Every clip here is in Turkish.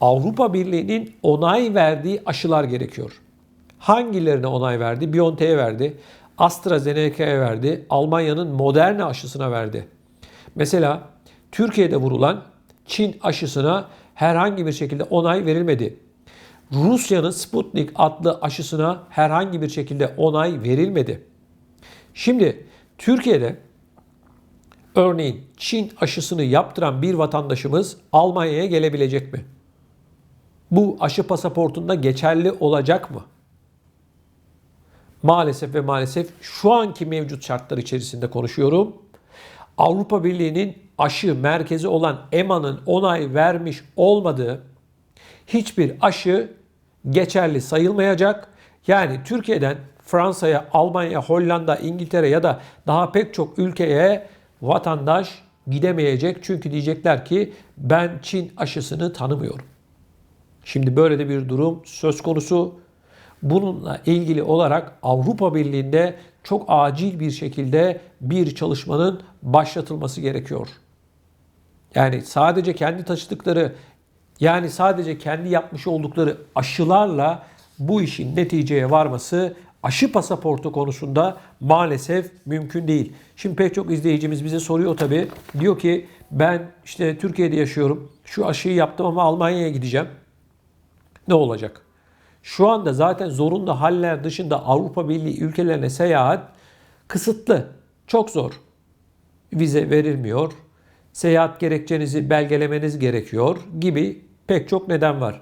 Avrupa Birliği'nin onay verdiği aşılar gerekiyor. Hangilerine onay verdi? BioNTech'e verdi. AstraZeneca'ya verdi. Almanya'nın Moderna aşısına verdi. Mesela Türkiye'de vurulan Çin aşısına herhangi bir şekilde onay verilmedi. Rusya'nın Sputnik adlı aşısına herhangi bir şekilde onay verilmedi. Şimdi Türkiye'de örneğin Çin aşısını yaptıran bir vatandaşımız Almanya'ya gelebilecek mi? Bu aşı pasaportunda geçerli olacak mı? Maalesef ve maalesef şu anki mevcut şartlar içerisinde konuşuyorum. Avrupa Birliği'nin aşı merkezi olan EMA'nın onay vermiş olmadığı hiçbir aşı geçerli sayılmayacak. Yani Türkiye'den Fransa'ya, Almanya, Hollanda, İngiltere ya da daha pek çok ülkeye vatandaş gidemeyecek. Çünkü diyecekler ki ben Çin aşısını tanımıyorum. Şimdi böyle de bir durum söz konusu. Bununla ilgili olarak Avrupa Birliği'nde çok acil bir şekilde bir çalışmanın başlatılması gerekiyor. Yani sadece kendi taşıdıkları yani sadece kendi yapmış oldukları aşılarla bu işin neticeye varması aşı pasaportu konusunda maalesef mümkün değil. Şimdi pek çok izleyicimiz bize soruyor tabii. Diyor ki ben işte Türkiye'de yaşıyorum. Şu aşıyı yaptım ama Almanya'ya gideceğim. Ne olacak? Şu anda zaten zorunlu haller dışında Avrupa Birliği ülkelerine seyahat kısıtlı. Çok zor. Vize verilmiyor. Seyahat gerekçenizi belgelemeniz gerekiyor gibi pek çok neden var.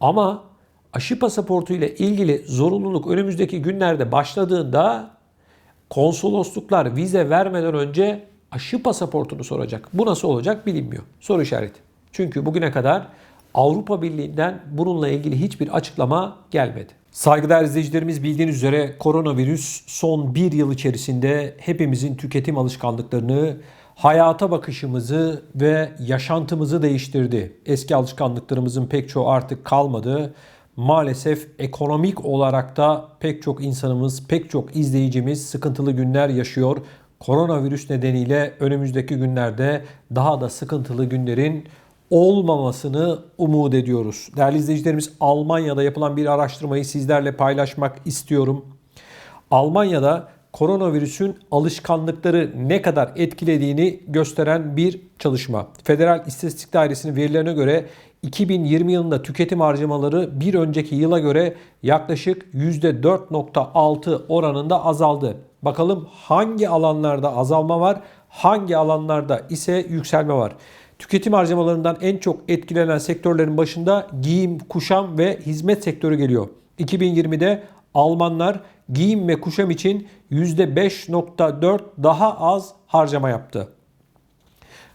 Ama aşı pasaportu ile ilgili zorunluluk önümüzdeki günlerde başladığında konsolosluklar vize vermeden önce aşı pasaportunu soracak. Bu nasıl olacak bilinmiyor. Soru işareti. Çünkü bugüne kadar Avrupa Birliği'nden bununla ilgili hiçbir açıklama gelmedi. Saygıdeğer izleyicilerimiz bildiğiniz üzere koronavirüs son bir yıl içerisinde hepimizin tüketim alışkanlıklarını, hayata bakışımızı ve yaşantımızı değiştirdi. Eski alışkanlıklarımızın pek çoğu artık kalmadı. Maalesef ekonomik olarak da pek çok insanımız, pek çok izleyicimiz sıkıntılı günler yaşıyor. Koronavirüs nedeniyle önümüzdeki günlerde daha da sıkıntılı günlerin olmamasını umut ediyoruz. Değerli izleyicilerimiz Almanya'da yapılan bir araştırmayı sizlerle paylaşmak istiyorum. Almanya'da koronavirüsün alışkanlıkları ne kadar etkilediğini gösteren bir çalışma. Federal İstatistik Dairesi'nin verilerine göre 2020 yılında tüketim harcamaları bir önceki yıla göre yaklaşık %4.6 oranında azaldı. Bakalım hangi alanlarda azalma var, hangi alanlarda ise yükselme var. Tüketim harcamalarından en çok etkilenen sektörlerin başında giyim, kuşam ve hizmet sektörü geliyor. 2020'de Almanlar giyim ve kuşam için %5.4 daha az harcama yaptı.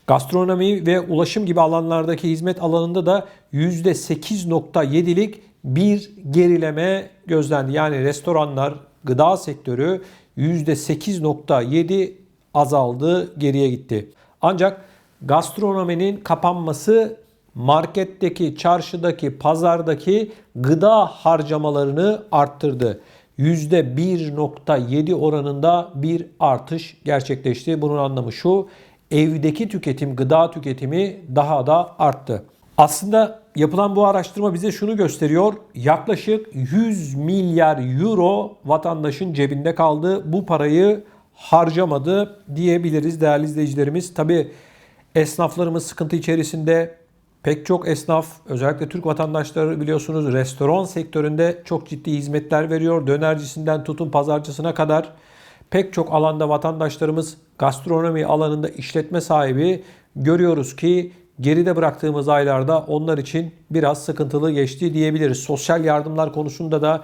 Gastronomi ve ulaşım gibi alanlardaki hizmet alanında da %8.7'lik bir gerileme gözlendi. Yani restoranlar, gıda sektörü %8.7 azaldı, geriye gitti. Ancak gastronominin kapanması marketteki, çarşıdaki, pazardaki gıda harcamalarını arttırdı. %1.7 oranında bir artış gerçekleşti. Bunun anlamı şu, evdeki tüketim, gıda tüketimi daha da arttı. Aslında yapılan bu araştırma bize şunu gösteriyor. Yaklaşık 100 milyar euro vatandaşın cebinde kaldı. Bu parayı harcamadı diyebiliriz değerli izleyicilerimiz. Tabi esnaflarımız sıkıntı içerisinde. Pek çok esnaf özellikle Türk vatandaşları biliyorsunuz restoran sektöründe çok ciddi hizmetler veriyor. Dönercisinden tutun pazarcısına kadar pek çok alanda vatandaşlarımız gastronomi alanında işletme sahibi görüyoruz ki geride bıraktığımız aylarda onlar için biraz sıkıntılı geçti diyebiliriz. Sosyal yardımlar konusunda da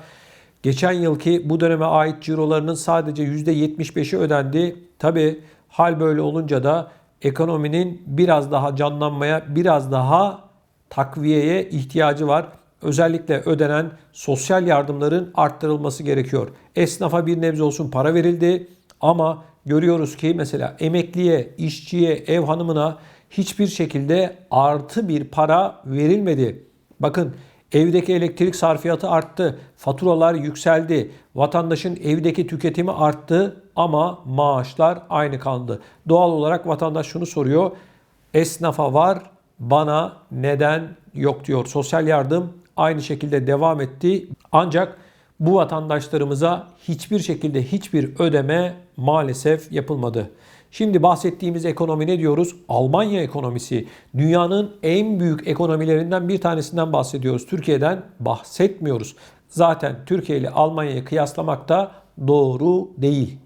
geçen yılki bu döneme ait cirolarının sadece %75'i ödendi. Tabi hal böyle olunca da ekonominin biraz daha canlanmaya, biraz daha takviyeye ihtiyacı var. Özellikle ödenen sosyal yardımların arttırılması gerekiyor. Esnafa bir nebze olsun para verildi ama görüyoruz ki mesela emekliye, işçiye, ev hanımına hiçbir şekilde artı bir para verilmedi. Bakın evdeki elektrik sarfiyatı arttı, faturalar yükseldi, vatandaşın evdeki tüketimi arttı ama maaşlar aynı kaldı. Doğal olarak vatandaş şunu soruyor. Esnafa var, bana neden yok diyor. Sosyal yardım aynı şekilde devam etti. Ancak bu vatandaşlarımıza hiçbir şekilde hiçbir ödeme maalesef yapılmadı. Şimdi bahsettiğimiz ekonomi ne diyoruz? Almanya ekonomisi. Dünyanın en büyük ekonomilerinden bir tanesinden bahsediyoruz. Türkiye'den bahsetmiyoruz. Zaten Türkiye ile Almanya'yı kıyaslamak da doğru değil.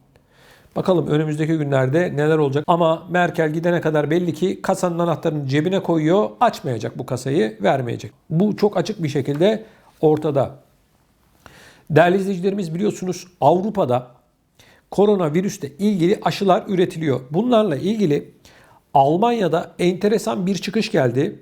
Bakalım önümüzdeki günlerde neler olacak. Ama Merkel gidene kadar belli ki kasanın anahtarını cebine koyuyor. Açmayacak bu kasayı, vermeyecek. Bu çok açık bir şekilde ortada. Değerli izleyicilerimiz biliyorsunuz Avrupa'da koronavirüsle ilgili aşılar üretiliyor. Bunlarla ilgili Almanya'da enteresan bir çıkış geldi.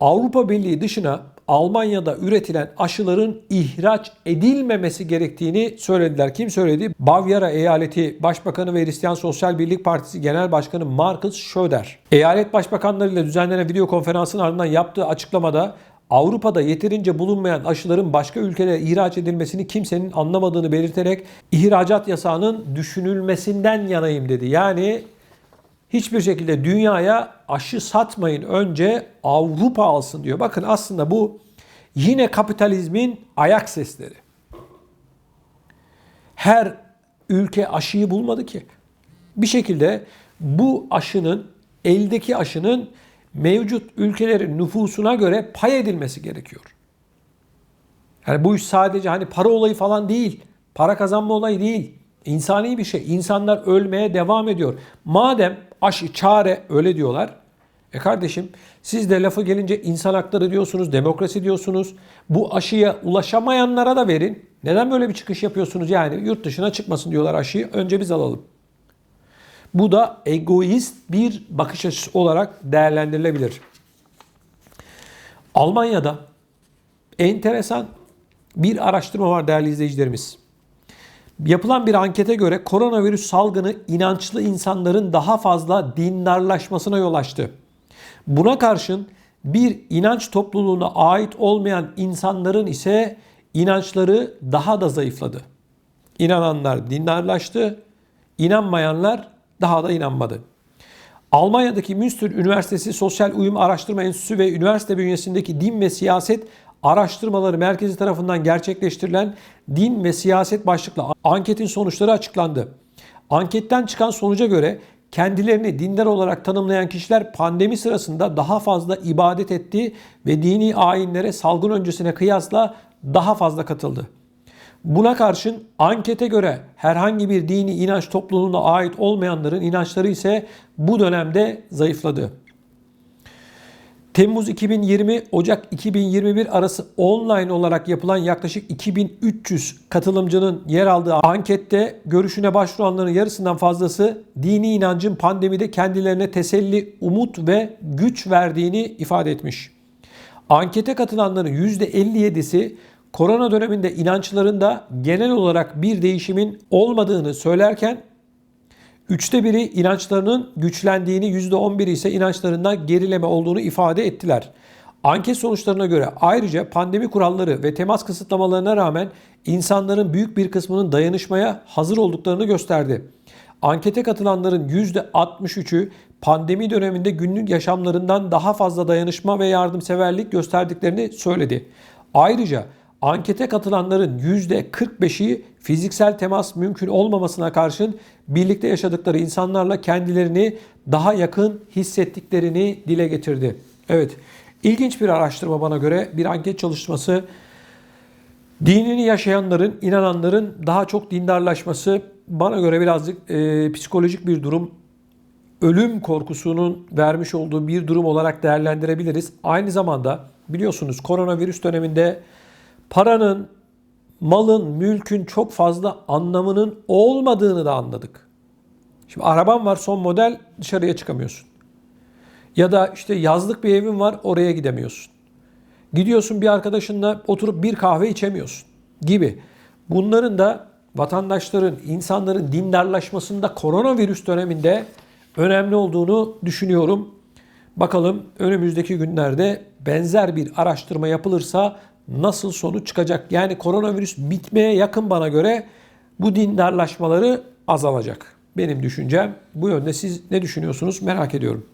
Avrupa Birliği dışına Almanya'da üretilen aşıların ihraç edilmemesi gerektiğini söylediler. Kim söyledi? Bavyera Eyaleti Başbakanı ve Hristiyan Sosyal Birlik Partisi Genel Başkanı Markus Söder. Eyalet başbakanlarıyla düzenlenen video konferansın ardından yaptığı açıklamada Avrupa'da yeterince bulunmayan aşıların başka ülkelere ihraç edilmesini kimsenin anlamadığını belirterek ihracat yasağının düşünülmesinden yanayım dedi. Yani hiçbir şekilde dünyaya aşı satmayın önce Avrupa alsın diyor. Bakın aslında bu yine kapitalizmin ayak sesleri. Her ülke aşıyı bulmadı ki. Bir şekilde bu aşının eldeki aşının mevcut ülkelerin nüfusuna göre pay edilmesi gerekiyor. Yani bu iş sadece hani para olayı falan değil. Para kazanma olayı değil. İnsani bir şey. İnsanlar ölmeye devam ediyor. Madem aşı çare öyle diyorlar. E kardeşim siz de lafı gelince insan hakları diyorsunuz, demokrasi diyorsunuz. Bu aşıya ulaşamayanlara da verin. Neden böyle bir çıkış yapıyorsunuz? Yani yurt dışına çıkmasın diyorlar aşıyı. Önce biz alalım. Bu da egoist bir bakış açısı olarak değerlendirilebilir. Almanya'da enteresan bir araştırma var değerli izleyicilerimiz. Yapılan bir ankete göre koronavirüs salgını inançlı insanların daha fazla dindarlaşmasına yol açtı. Buna karşın bir inanç topluluğuna ait olmayan insanların ise inançları daha da zayıfladı. İnananlar dindarlaştı, inanmayanlar daha da inanmadı. Almanya'daki Münster Üniversitesi Sosyal Uyum Araştırma Enstitüsü ve üniversite bünyesindeki din ve siyaset Araştırmaları Merkezi tarafından gerçekleştirilen din ve siyaset başlıklı anketin sonuçları açıklandı. Anketten çıkan sonuca göre kendilerini dindar olarak tanımlayan kişiler pandemi sırasında daha fazla ibadet etti ve dini ayinlere salgın öncesine kıyasla daha fazla katıldı. Buna karşın ankete göre herhangi bir dini inanç topluluğuna ait olmayanların inançları ise bu dönemde zayıfladı. Temmuz 2020 Ocak 2021 arası online olarak yapılan yaklaşık 2300 katılımcının yer aldığı ankette görüşüne başvuranların yarısından fazlası dini inancın pandemide kendilerine teselli, umut ve güç verdiğini ifade etmiş. Ankete katılanların %57'si korona döneminde inançlarında genel olarak bir değişimin olmadığını söylerken Üçte biri inançlarının güçlendiğini, %11 ise inançlarından gerileme olduğunu ifade ettiler. Anket sonuçlarına göre ayrıca pandemi kuralları ve temas kısıtlamalarına rağmen insanların büyük bir kısmının dayanışmaya hazır olduklarını gösterdi. Ankete katılanların %63'ü pandemi döneminde günlük yaşamlarından daha fazla dayanışma ve yardımseverlik gösterdiklerini söyledi. Ayrıca Ankete katılanların %45'i fiziksel temas mümkün olmamasına karşın birlikte yaşadıkları insanlarla kendilerini daha yakın hissettiklerini dile getirdi. Evet, ilginç bir araştırma bana göre bir anket çalışması. Dinini yaşayanların, inananların daha çok dindarlaşması bana göre birazcık e, psikolojik bir durum. Ölüm korkusunun vermiş olduğu bir durum olarak değerlendirebiliriz. Aynı zamanda biliyorsunuz koronavirüs döneminde paranın, malın, mülkün çok fazla anlamının olmadığını da anladık. Şimdi araban var son model dışarıya çıkamıyorsun. Ya da işte yazlık bir evin var oraya gidemiyorsun. Gidiyorsun bir arkadaşınla oturup bir kahve içemiyorsun gibi. Bunların da vatandaşların, insanların dindarlaşmasında koronavirüs döneminde önemli olduğunu düşünüyorum. Bakalım önümüzdeki günlerde benzer bir araştırma yapılırsa nasıl sonuç çıkacak? Yani koronavirüs bitmeye yakın bana göre bu dindarlaşmaları azalacak. Benim düşüncem bu yönde. Siz ne düşünüyorsunuz merak ediyorum.